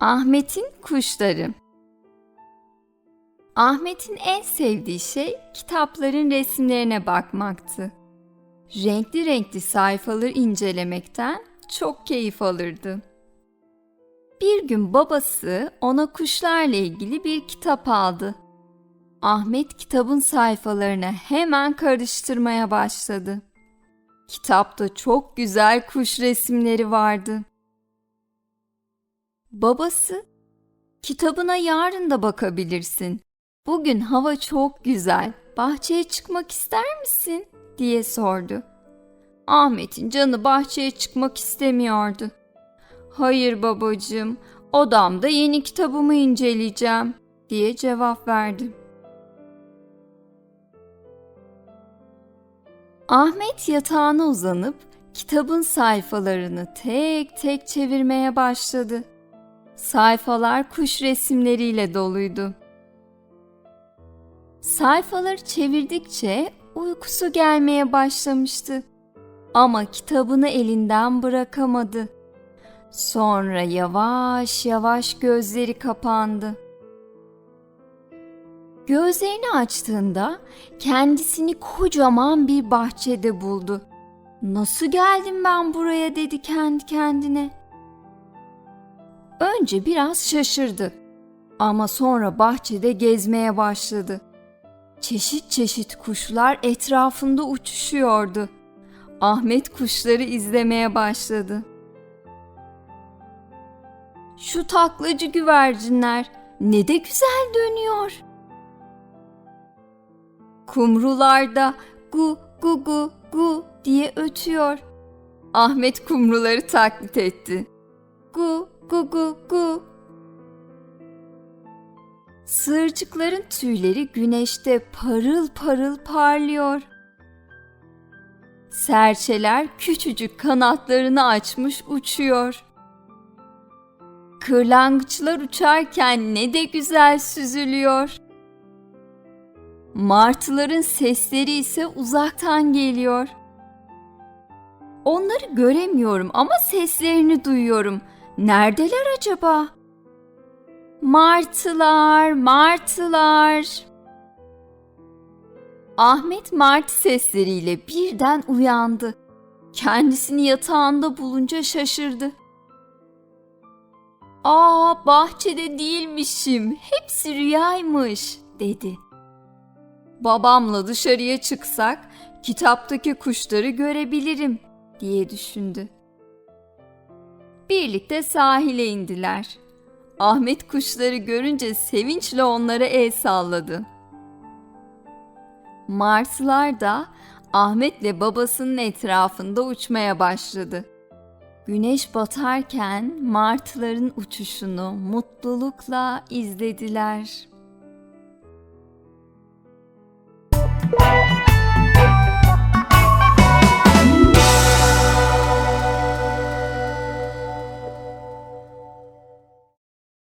Ahmet'in kuşları. Ahmet'in en sevdiği şey kitapların resimlerine bakmaktı. Renkli renkli sayfaları incelemekten çok keyif alırdı. Bir gün babası ona kuşlarla ilgili bir kitap aldı. Ahmet kitabın sayfalarını hemen karıştırmaya başladı. Kitapta çok güzel kuş resimleri vardı. Babası, kitabına yarın da bakabilirsin. Bugün hava çok güzel. Bahçeye çıkmak ister misin? diye sordu. Ahmet'in canı bahçeye çıkmak istemiyordu. Hayır babacığım, odamda yeni kitabımı inceleyeceğim diye cevap verdi. Ahmet yatağına uzanıp kitabın sayfalarını tek tek çevirmeye başladı. Sayfalar kuş resimleriyle doluydu. Sayfaları çevirdikçe uykusu gelmeye başlamıştı. Ama kitabını elinden bırakamadı. Sonra yavaş yavaş gözleri kapandı. Gözlerini açtığında kendisini kocaman bir bahçede buldu. Nasıl geldim ben buraya dedi kendi kendine. Önce biraz şaşırdı ama sonra bahçede gezmeye başladı. Çeşit çeşit kuşlar etrafında uçuşuyordu. Ahmet kuşları izlemeye başladı. Şu taklacı güvercinler ne de güzel dönüyor. Kumrular da gu gu gu gu diye ötüyor. Ahmet kumruları taklit etti. Gu gu gu. Sığırcıkların tüyleri güneşte parıl parıl parlıyor. Serçeler küçücük kanatlarını açmış uçuyor. Kırlangıçlar uçarken ne de güzel süzülüyor. Martıların sesleri ise uzaktan geliyor. Onları göremiyorum ama seslerini duyuyorum. Neredeler acaba? Martılar, martılar. Ahmet martı sesleriyle birden uyandı. Kendisini yatağında bulunca şaşırdı. Aa, bahçede değilmişim. Hepsi rüyaymış, dedi. Babamla dışarıya çıksak kitaptaki kuşları görebilirim diye düşündü. Birlikte sahile indiler. Ahmet kuşları görünce sevinçle onlara el salladı. Marslar da Ahmet'le babasının etrafında uçmaya başladı. Güneş batarken martıların uçuşunu mutlulukla izlediler. Müzik